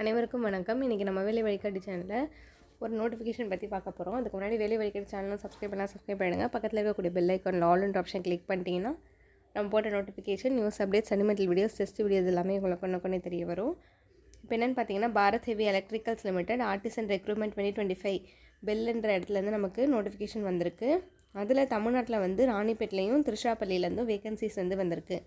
அனைவருக்கும் வணக்கம். இன்றைக்கி நம்ம வேலை வழிகாட்டி சேனலில் ஒரு நோட்டிஃபிகேஷன் பற்றி பார்க்க போகிறோம் அதுக்கு முன்னாடி வேலை வழிகாட்டி சேனலும் சப்ஸ்கிரைப் பண்ணால் சப்ஸ்கிரைப் பண்ணுங்கள் பக்கத்தில் இருக்கக்கூடிய பெல் ஐக்கான் ஆல்ன்ற ஆப்ஷன் கிளிக் பண்ணிட்டீங்கன்னா நம்ம போட்ட நோட்டிஃபிகேஷன் நியூஸ் அப்டேட்ஸ் சனிமெண்டல் வீடியோஸ் டெஸ்ட் வீடியோஸ் எல்லாமே உங்களுக்கு கொண்டு கொண்டே தெரிய வரும். இப்போ என்னென்னு பார்த்தீங்கன்னா Bharat heavy electricals limited artisan recruitment twenty twenty five பெல்ன்ற இடத்துலேருந்து நமக்கு நோட்டிஃபிகேஷன் வந்திருக்கு. அதில் தமிழ்நாட்டில் வந்து ராணிப்பேட்லேயும் திருச்சிராப்பள்ளியிலேருந்தும் வேகன்சிஸ் வந்து வந்திருக்கு.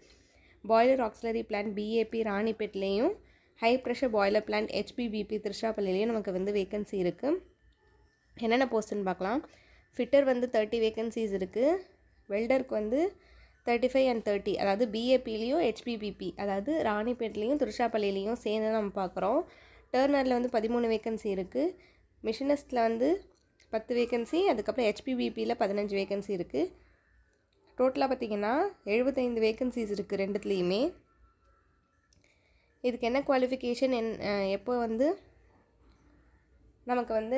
Boiler auxiliary plant BAP ராணிப்பேட்லேயும் high pressure boiler plant HPBP திருச்சிராப்பள்ளியிலேயே நமக்கு வந்து வேகன்சி இருக்குது என்னென்ன போஸ்ட்டுன்னு பார்க்கலாம். ஃபிட்டர் வந்து தேர்ட்டி வேகன்சிஸ் இருக்குது வெல்டருக்கு வந்து தேர்ட்டி ஃபைவ் அண்ட் தேர்ட்டி அதாவது பிஏபிலையும் ஹெச்பிபிபி அதாவது ராணிப்பேட்லேயும் திருச்சிராப்பள்ளியிலையும் சேர்ந்து நம்ம பார்க்குறோம். டேர்னரில் வந்து பதிமூணு வேகன்சி இருக்குது மிஷினிஸ்ட்டில் வந்து பத்து வேகன்சி அதுக்கப்புறம் ஹெச்பிபிபியில் பதினஞ்சு வேகன்சி இருக்குது டோட்டலாக பார்த்திங்கன்னா எழுபத்தைந்து வேகன்சிஸ் இருக்குது ரெண்டுத்துலேயுமே. இதுக்கு என்ன குவாலிஃபிகேஷன் என் எப்போ வந்து நமக்கு வந்து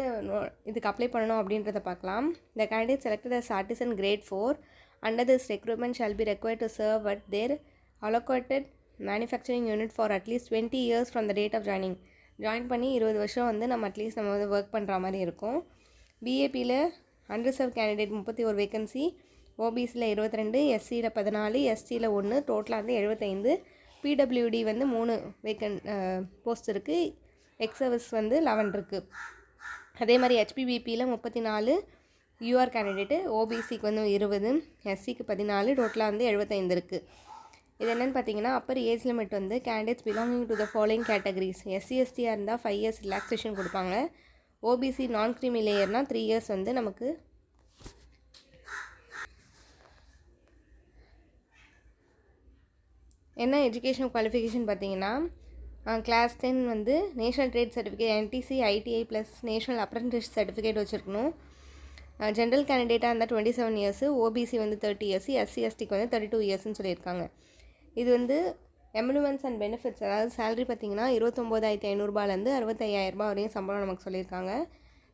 இதுக்கு அப்ளை பண்ணணும் அப்படின்றத பார்க்கலாம். The candidate selected as artisan grade four under this recruitment shall be required to serve at their allocated manufacturing unit for at least twenty years from the date of joining join பண்ணி இருபது வருஷம் வந்து நம்ம at least நம்ம வந்து work பண்ணுற மாதிரி இருக்கும். பிஏபியில் அன்ரிசர்வ் கேண்டிடேட் முப்பத்தி ஒரு வேகன்சி ஓபிசியில் இருபத்தி ரெண்டு எஸ்சியில் பதினாலு எஸ்டியில் ஒன்று டோட்டலாக வந்து எழுபத்தைந்து பிடபிள்யூடி வந்து மூணு வேக்கன் போஸ்ட் இருக்குது எக்ஸ் சர்வீஸ் வந்து லெவன் இருக்குது அதே மாதிரி ஹெச்பிபிபியில் முப்பத்தி நாலு யூஆர் கேண்டிடேட்டு ஓபிசிக்கு வந்து இருபது எஸ்சிக்கு பதினாலு டோட்டலாக வந்து எழுபத்தைந்து இருக்குது இது என்னென்னு பார்த்தீங்கன்னா அப்பர் ஏஜ் லிமிட் வந்து candidates belonging to the following categories SC எஸ்டியாக இருந்தால் ஃபைவ் இயர்ஸ் ரிலாக்ஸேஷன் கொடுப்பாங்க. ஓபிசி நான் க்ரீமி லேயர்னால் த்ரீ இயர்ஸ் வந்து நமக்கு என்ன எஜுகேஷன் குவாலிஃபிகேஷன் பார்த்தீங்கன்னா கிளாஸ் டென் வந்து national trade certificate NTC ITI plus national apprentice certificate வச்சுருக்கணும். ஜென்ரல் கேண்டிடேட்டாக இருந்தால் டுவெண்ட்டி செவன் இயர்ஸு ஓபிசி வந்து தேர்ட்டி இயர்ஸ் எஸ்சி எஸ்டிக்கு வந்து தேர்ட்டி டூ இயர்ஸ்னு சொல்லியிருக்காங்க. இது வந்து எம்ப்ளுமெண்ட்ஸ் அண்ட் பெனிஃபிட்ஸ் அதாவது சேலரி பார்த்திங்கன்னா இருபத்தொம்போதாயிரத்தி ஐநூறுரூபாலேருந்து அறுபத்தையாயிரரூபா வரையும் சம்பளம் நமக்கு சொல்லியிருக்காங்க.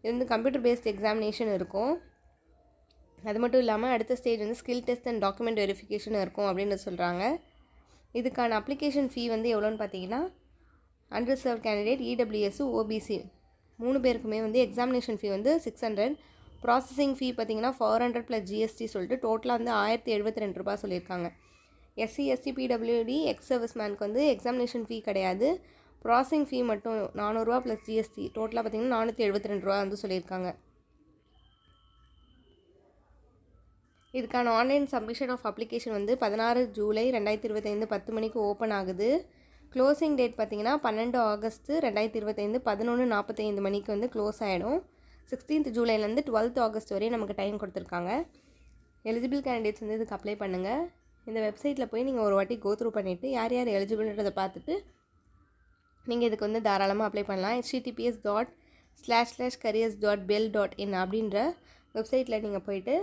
இது வந்து கம்ப்யூட்டர் பேஸ்ட் எக்ஸாமினேஷன் இருக்கும். அது மட்டும் இல்லாமல் அடுத்த ஸ்டேஜ் வந்து skill test and document verification இருக்கும் அப்படின்னு சொல்கிறாங்க இதுக்கான அப்ளிகேஷன் ஃபீ வந்து எவ்வளோன்னு பார்த்தீங்கன்னா அன்ரிசர்வ் கேண்டிடேட் இடபிள்யூஎஸ் ஓபிசி மூணு பேருக்குமே வந்து எக்ஸாமினேஷன் ஃபீ வந்து சிக்ஸ் ஹண்ட்ரட் ப்ராசஸிங் ஃபீ பார்த்தீங்கன்னா ஃபோர் ஹண்ட்ரட் ப்ளஸ் ஜிஎஸ்டி சொல்லிட்டு டோட்டலாக வந்து ஆயிரத்தி எழுபத்தி ரெண்டு ரூபா சொல்லியிருக்காங்க. SC SC PWD ex service மேனுக்கு வந்து எக்ஸாமினேஷன் ஃபீ கிடையாது. ப்ராசஸிங் ஃபீ மட்டும் நானூறுரூவா ப்ளஸ் ஜிஎஸ்டி டோட்டலாக பார்த்தீங்கன்னா நானூற்றி எழுபத்தி ரெண்டு ரூபா வந்து சொல்லியிருக்காங்க. இதுக்கான ஆன்லைன் சப்மிஷன் ஆஃப் அப்ளிகேஷன் வந்து பதினாறு ஜூலை ரெண்டாயிரத்தி இருபத்தைந்து பத்து மணிக்கு ஓப்பன் ஆகுது. க்ளோசிங் டேட் பார்த்திங்கன்னா பன்னெண்டு ஆகஸ்ட்டு ரெண்டாயிரத்தி இருபத்தைந்து பதினொன்று நாற்பத்தைந்து மணிக்கு வந்து க்ளோஸ் ஆகிடும் சிக்ஸ்டீன்த் ஜூலைலேருந்து டுவெல்த் ஆகஸ்ட் வரையும் நமக்கு டைம் கொடுத்துருக்காங்க. எலிஜிபிள் கேண்டிடேட்ஸ் வந்து இதுக்கு அப்ளை பண்ணுங்கள் இந்த வெப்சைட்டில் போய் நீங்கள் ஒரு வாட்டி கோத்ரூ பண்ணிவிட்டு யார் யார் எலிஜிபிள்ன்றதை பார்த்துட்டு நீங்கள் இதுக்கு வந்து தாராளமாக அப்ளை பண்ணலாம். HTTPS dot slash slash careers dot BHEL dot in அப்படின்ற வெப்சைட்டில் நீங்கள் போயிட்டு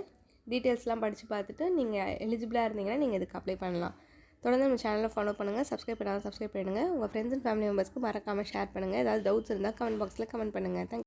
டீட்டெயில்ஸ்லாம் படித்து பார்த்துட்டு நீங்கள் எலிஜிபிளாக இருந்தீங்கன்னா நீங்கள் இதுக்கு அப்ளை பண்ணலாம். தொடர்ந்து நம்ம சேனலை ஃபாலோ பண்ணுங்கள் சப்ஸ்கிரைப் பண்ணாலும் சப்ஸ்கிரைப் பண்ணுங்கள் உங்கள் ஃப்ரெண்ட்ஸ் அண்ட் ஃபேமிலி மெம்பர்ஸ்க்கு மறக்காமல் ஷேர் பண்ணுங்கள் ஏதாவது டவுட்ஸ் இருந்தால் கமெண்ட் பாக்ஸில் கமெண்ட் பண்ணுங்கள் தேங்க்